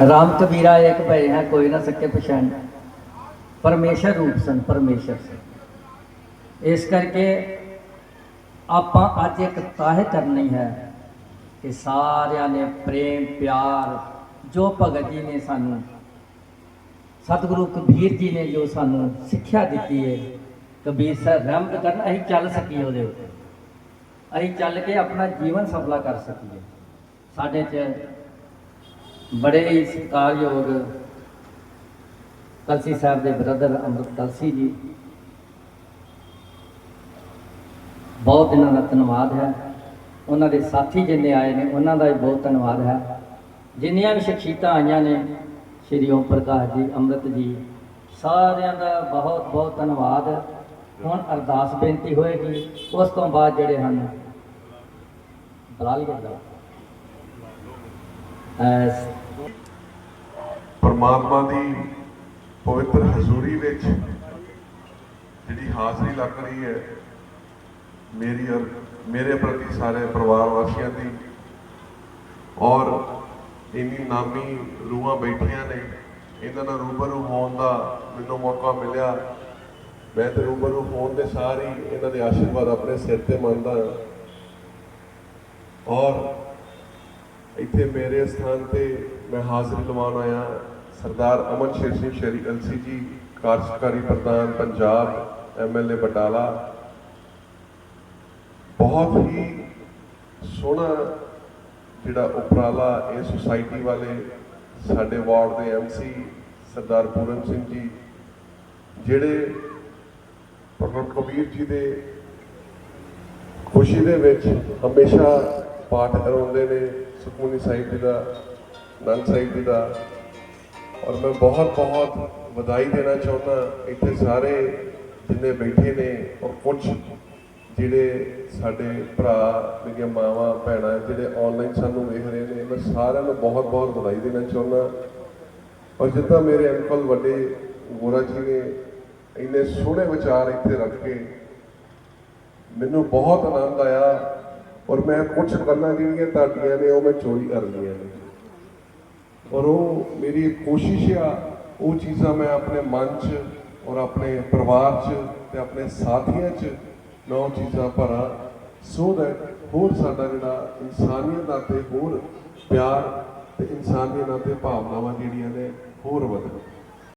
ਰਾਮ ਕਬੀਰਾ ਇੱਕ ਭਏ ਹੈ, ਕੋਈ ਨਾ ਸਕੇ ਪਛਾਣ। ਪਰਮੇਸ਼ਰ ਰੂਪ ਸਨ, ਪਰਮੇਸ਼ਰ ਸਨ। ਇਸ ਕਰਕੇ ਆਪਾਂ ਅੱਜ ਇੱਕ ਤਾਹ ਕਰਨੀ ਹੈ ਕਿ ਸਾਰਿਆਂ ਨੇ ਪ੍ਰੇਮ, ਪਿਆਰ, ਜੋ ਭਗਤ ਜੀ ਨੇ ਸਾਨੂੰ, ਸਤਿਗੁਰੂ ਕਬੀਰ ਜੀ ਨੇ ਜੋ ਸਾਨੂੰ ਸਿੱਖਿਆ ਦਿੱਤੀ ਹੈ, ਕਬੀਰ ਸਾਹਿਬ ਰਹਿਮਤ ਕਰਨ, ਅਸੀਂ ਚੱਲ ਸਕੀਏ ਉਹਦੇ ਉੱਤੇ। ਅਸੀਂ ਚੱਲ ਕੇ ਆਪਣਾ ਜੀਵਨ ਸਫਲਾ ਕਰ ਸਕੀਏ। ਸਾਡੇ 'ਚ ਬੜੇ ਹੀ ਸਤਿਕਾਰਯੋਗ ਕਲਸੀ ਸਾਹਿਬ ਦੇ ਬ੍ਰਦਰ ਅੰਮ੍ਰਿਤ ਕਲਸੀ ਜੀ। ਬਹੁਤ ਇਹਨਾਂ ਦਾ ਧੰਨਵਾਦ ਹੈ। ਉਹਨਾਂ ਦੇ ਸਾਥੀ ਜਿੰਨੇ ਆਏ ਨੇ, ਉਹਨਾਂ ਦਾ ਵੀ ਬਹੁਤ ਧੰਨਵਾਦ ਹੈ। ਜਿੰਨੀਆਂ ਵੀ ਸ਼ਖਸੀਅਤਾਂ ਆਈਆਂ ਨੇ, ਸ਼੍ਰੀ ਓਮ ਪ੍ਰਕਾਸ਼ ਜੀ, ਅੰਮ੍ਰਿਤ ਜੀ, ਸਾਰਿਆਂ ਦਾ ਬਹੁਤ ਬਹੁਤ ਧੰਨਵਾਦ। ਹੁਣ ਅਰਦਾਸ ਬੇਨਤੀ ਹੋਏਗੀ, ਉਸ ਤੋਂ ਬਾਅਦ ਜਿਹੜੇ ਹਨ, ਬੁਲਾ ਦਾ ਪਰਮਾਤਮਾ ਦੀ ਪਵਿੱਤਰ ਹਜ਼ੂਰੀ ਵਿੱਚ ਜਿਹੜੀ ਹਾਜ਼ਰੀ ਲੱਗ ਰਹੀ ਹੈ, ਮੇਰੀ ਔਰ ਮੇਰੇ ਪ੍ਰਤੀ ਸਾਰੇ ਪਰਿਵਾਰ ਵਾਸੀਆਂ ਦੀ, ਔਰ ਇੰਨੀ ਨਾਮੀ ਰੂਹਾਂ ਬੈਠੀਆਂ ਨੇ, ਇਹਨਾਂ ਨਾਲ ਰੂਬਰੂ ਹੋਣ ਦਾ ਮੈਨੂੰ ਮੌਕਾ ਮਿਲਿਆ। ਮੈਂ ਤੇ ਰੂਬਰੂ ਹੋਣ ਦੇ ਸਾਰੇ ਹੀ ਇਹਨਾਂ ਦੇ ਆਸ਼ੀਰਵਾਦ ਆਪਣੇ ਸਿਰ ਤੇ ਮੰਨਦਾ ਹਾਂ। ਔਰ ਇੱਥੇ ਮੇਰੇ ਸਥਾਨ ਤੇ ਮੈਂ ਹਾਜ਼ਰੀ ਲਵਾਉਣ ਆਇਆ ਸਰਦਾਰ ਅਮਨ ਸ਼ੇਰ ਸਿੰਘ ਸ਼ਰੀ ਅਲਸੀ ਜੀ, ਕਾਰਜਕਾਰੀ ਪ੍ਰਧਾਨ ਪੰਜਾਬ ਐਮਐਲਏ ਬਟਾਲਾ। ਬਹੁਤ ਹੀ ਸੋਹਣਾ ਜਿਹੜਾ ਉਪਰਾਲਾ ਇਹ ਸੁਸਾਇਟੀ ਵਾਲੇ ਸਾਡੇ ਵਾਰਡ ਦੇ ਐਮਸੀ ਸਰਦਾਰ ਪੂਰਨ ਸਿੰਘ ਜੀ, ਜਿਹੜੇ ਪ੍ਰਗਟ ਕਬੀਰ ਜੀ ਦੇ ਖੁਸ਼ੀ ਦੇ ਵਿੱਚ ਹਮੇਸ਼ਾ ਪਾਠ ਕਰਾਉਂਦੇ ਨੇ ਸੁਖਮਨੀ ਸਾਹਿਬ ਜੀ ਦਾ, ਨੰਦ ਸਾਹਿਬ ਜੀ ਦਾ। ਔਰ ਮੈਂ ਬਹੁਤ ਬਹੁਤ ਵਧਾਈ ਦੇਣਾ ਚਾਹੁੰਦਾ ਇੱਥੇ ਸਾਰੇ ਜਿੰਨੇ ਬੈਠੇ ਨੇ ਔਰ ਕੁਝ ਜਿਹੜੇ ਸਾਡੇ ਭਰਾ ਮੇਰੀਆਂ ਮਾਵਾਂ, ਭੈਣਾਂ, ਜਿਹੜੇ ਆਨਲਾਈਨ ਸਾਨੂੰ ਵੇਖ ਰਹੇ ਨੇ, ਮੈਂ ਸਾਰਿਆਂ ਨੂੰ ਬਹੁਤ ਬਹੁਤ ਵਧਾਈ ਦੇਣਾ ਚਾਹੁੰਦਾ। ਔਰ ਜਿੱਦਾਂ ਮੇਰੇ ਅੰਕਲ ਵੱਡੇ ਗੋਰਾ ਜੀ ਨੇ ਇੰਨੇ ਸੋਹਣੇ ਵਿਚਾਰ ਇੱਥੇ ਰੱਖ ਕੇ ਮੈਨੂੰ ਬਹੁਤ ਆਨੰਦ ਆਇਆ ਔਰ ਮੈਂ ਕੁਝ ਗੱਲਾਂ ਜਿਹੜੀਆਂ ਤੁਹਾਡੀਆਂ ਨੇ ਉਹ ਮੈਂ ਚੋਰੀ ਕਰ ਲਈਆਂ। ਔਰ ਉਹ ਮੇਰੀ ਕੋਸ਼ਿਸ਼ ਆ, ਉਹ ਚੀਜ਼ਾਂ ਮੈਂ ਆਪਣੇ ਮਨ 'ਚ ਔਰ ਆਪਣੇ ਪਰਿਵਾਰ 'ਚ ਤੇ ਆਪਣੇ ਸਾਥੀਆਂ 'ਚ ਮੈਂ ਉਹ ਚੀਜ਼ਾਂ ਭਰਾਂ ਸੋ ਦੈਟ ਹੋਰ ਸਾਡਾ ਜਿਹੜਾ ਇਨਸਾਨੀਅਤ 'ਤੇ ਹੋਰ ਪਿਆਰ ਤੇ ਇਨਸਾਨੀਅਤ 'ਤੇ ਭਾਵਨਾਵਾਂ ਜਿਹੜੀਆਂ ਨੇ, ਹੋਰ ਵਧਣ।